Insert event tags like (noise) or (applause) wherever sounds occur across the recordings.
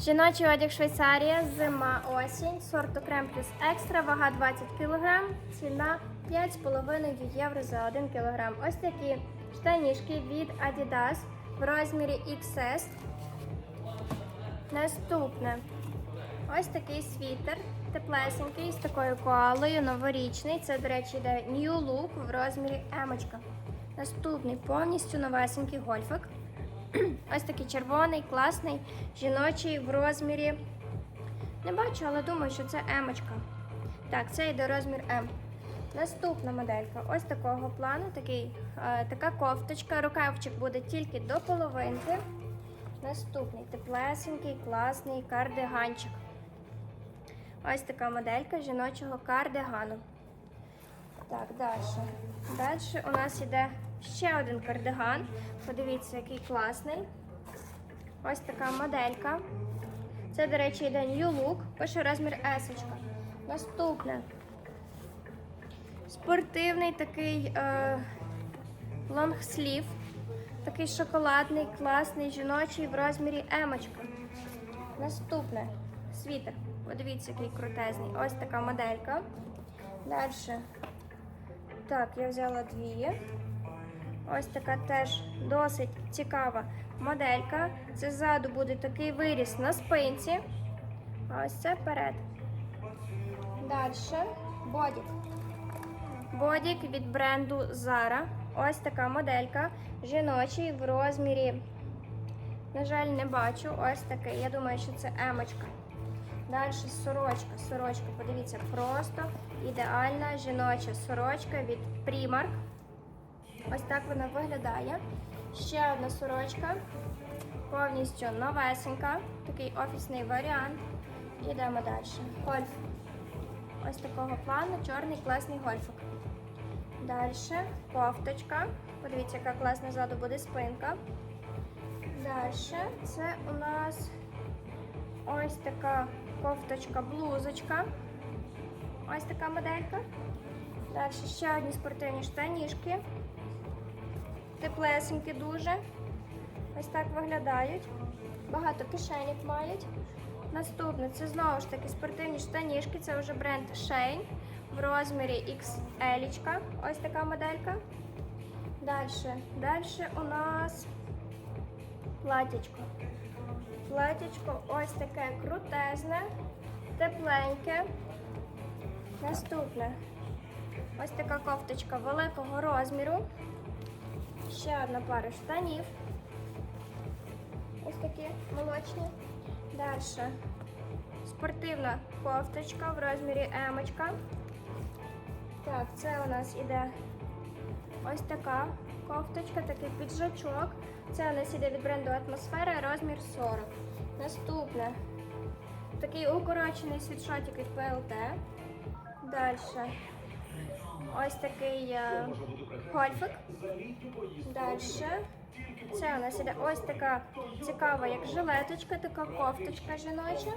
Жіночий одяг Швейцарія, зима, осінь, сорту крем плюс екстра, вага 20 кг, ціна 5,5 євро за 1 кг. Ось такі штанішки від Adidas в розмірі XS. Наступне. Ось такий світер, теплесенький, з такою коалою, новорічний. Це, до речі, йде New Look в розмірі емочка. Наступний повністю новесенький гольфик. (clears throat) Ось такий червоний, класний, жіночий в розмірі. Не бачу, але думаю, що це емочка. Так, це йде розмір М. Наступна моделька. Ось такого плану, такий, е, така кофточка. Рукавчик буде тільки до половинки. Наступний теплесенький, класний кардиганчик. Ось така моделька жіночого кардигану. Так, далі. Далі у нас йде ще один кардиган. Подивіться, який класний. Ось така моделька. Це, до речі, йде New Look, пише розмір S. Наступне. Спортивний такий е, лонгслів. Такий шоколадний, класний, жіночий в розмірі емочка. Наступне світер. Подивіться, який крутезний. Ось така моделька. Далі. Так, я взяла дві. Ось така теж досить цікава моделька. Це ззаду буде такий виріс на спинці. Ось це вперед. Далі бодік. Бодік від бренду Zara. Ось така моделька. Жіночий в розмірі. На жаль, не бачу. Ось такий. Я думаю, що це емочка. Далі сорочка. Сорочка, подивіться, просто ідеальна жіноча сорочка від Primark. Ось так вона виглядає. Ще одна сорочка. Повністю новесенька. Такий офісний варіант. Йдемо далі. Гольф. Ось такого плану чорний класний гольфик. Далі кофточка. Подивіться, яка класна ззаду буде спинка. Далі це у нас ось така кофточка, блузочка. Ось така моделька. Далі ще одні спортивні штанішки. Теплесенькі дуже. Ось так виглядають. Багато кишенів мають. Наступне це знову ж таки спортивні штанішки. Це вже бренд Shane в розмірі XL. Ось така моделька. Далі. Далі у нас платічко. Платічко ось таке крутезне, тепленьке. Наступне. Ось така кофточка великого розміру. Ще одна пара штанів. Ось такі молочні. Далі. Спортивна кофточка в розмірі емочка. Так, це у нас іде ось така кофточка, такий піджачок. Це у нас іде від бренду Атмосфера, розмір 40. Наступне. Такий укорочений світшотик від PLT. Далі. Ось такий е, гольфик. Далі. Це у нас іде ось така цікава, як жилеточка, така кофточка жіноча.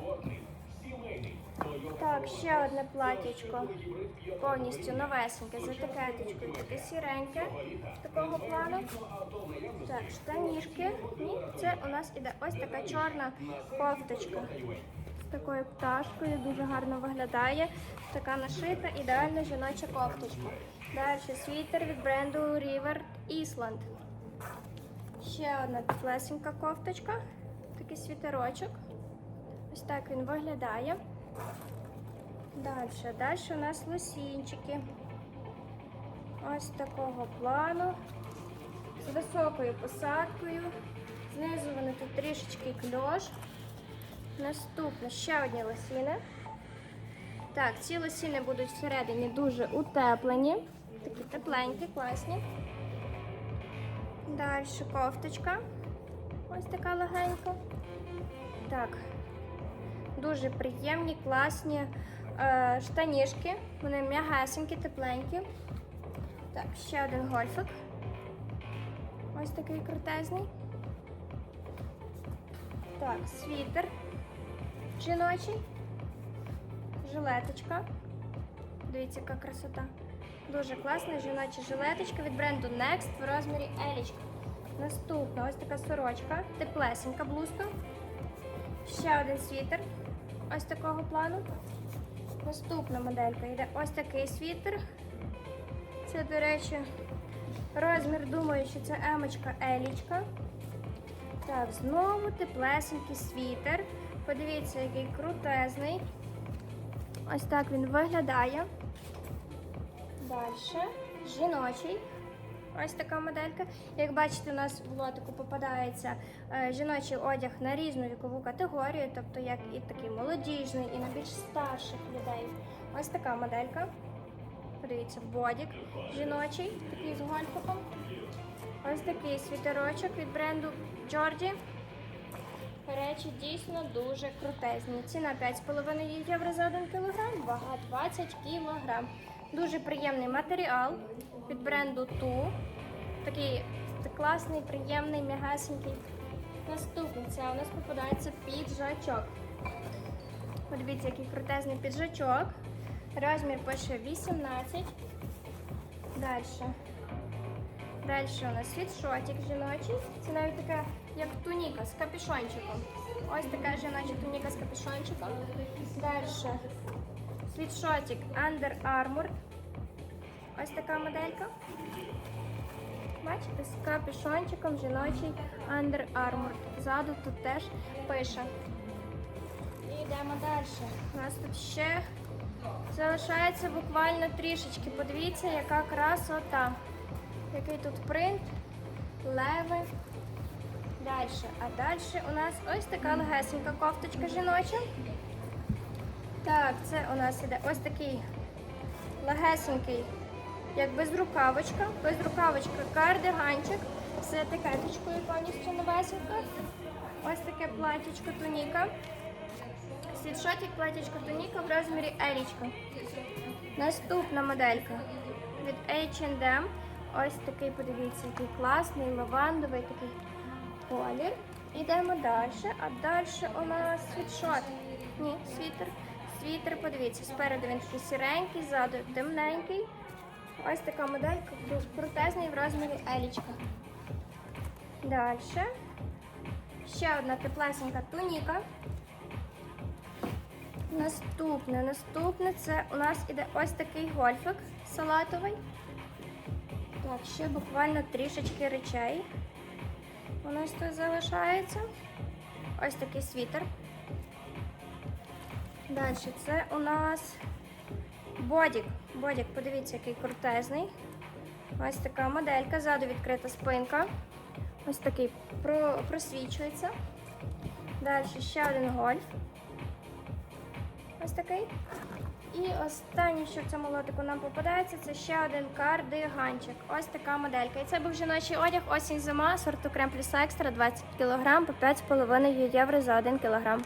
Так, ще одне платічко. Повністю новесеньке, з етикеточкою, таке сіреньке, такого плану. Так, штанішки. І це у нас іде ось така чорна кофточка. Такою пташкою, дуже гарно виглядає. Така нашита, ідеальна жіноча кофточка. Далі світер від бренду River Island. Ще одна теплесенька кофточка, такий світерочок. Ось так він виглядає. Далі, далі у нас лосінчики. Ось такого плану. З високою посадкою. Знизу вони тут трішечки кльош. Наступне ще одні лосіни. Так, ці лосіни будуть всередині дуже утеплені. Такі тепленькі, класні. Далі кофточка. Ось така легенька. Так. Дуже приємні, класні е, штанішки. Вони м'ягесенькі, тепленькі. Так, ще один гольфик. Ось такий крутезний. Так, світер жіночий. Жилеточка. Дивіться, яка красота. Дуже класна жіноча жилеточка від бренду Next в розмірі Елічка. Наступна ось така сорочка, теплесенька блузка. Ще один світер. Ось такого плану. Наступна моделька йде ось такий світер. Це, до речі, розмір, думаю, що це емочка елічка. Так, знову теплесенький світер. Подивіться, який крутезний. Ось так він виглядає. Далі. Жіночий. Ось така моделька. Як бачите, у нас в лотику попадається е, жіночий одяг на різну вікову категорію, тобто як і такий молодіжний, і на більш старших людей. Ось така моделька. Подивіться, бодік жіночий, такий з гольфиком. Ось такий світерочок від бренду Джорді. Речі дійсно дуже крутезні. Ціна 5,5 євро за 1 кг, вага 20 кг. Дуже приємний матеріал від бренду Ту. Такий класний, приємний, м'ягасенький. Наступний це у нас попадається піджачок. Подивіться, який крутезний піджачок. Розмір пише 18. Далі. Далі у нас світшотик жіночий. Це навіть така, як туніка з капюшончиком. Ось така жіноча туніка з капюшончиком. Далі світшотик Under Armour. Ось така моделька. Бачите, з капюшончиком жіночий Under Armour. Ззаду тут теж пише. І йдемо далі. У нас тут ще залишається буквально трішечки. Подивіться, яка красота. Який тут принт, леви. Далі. А далі у нас ось така легесенька кофточка жіноча. Так, це у нас іде ось такий легесенький, як безрукавочка. Безрукавочка кардиганчик з етикеточкою повністю новесенька. Ось таке платічко туніка. Світшотик платічко туніка в розмірі елічка. Наступна моделька від H&M. Ось такий, подивіться, який класний, лавандовий такий колір. Ідемо далі. А далі у нас світшот. Ні, світер. Світер, подивіться, спереду він такий сіренький, ззаду темненький. Ось така моделька, крутезний в розмірі елічка. Далі. Ще одна теплесенька туніка. Наступне, наступне це у нас іде ось такий гольфик салатовий. Так, ще буквально трішечки речей. У нас тут залишається. Ось такий світер. Далі це у нас бодік. Бодік, подивіться, який крутезний. Ось така моделька, ззаду відкрита спинка. Ось такий про, просвічується. Далі ще один гольф. Ось такий. І останнє, що в цьому лотику нам попадається, це ще один кардиганчик. Ось така моделька. І це був жіночий одяг осінь зима, сорту крем плюс екстра 20 кг по 5,5 євро за 1 кг.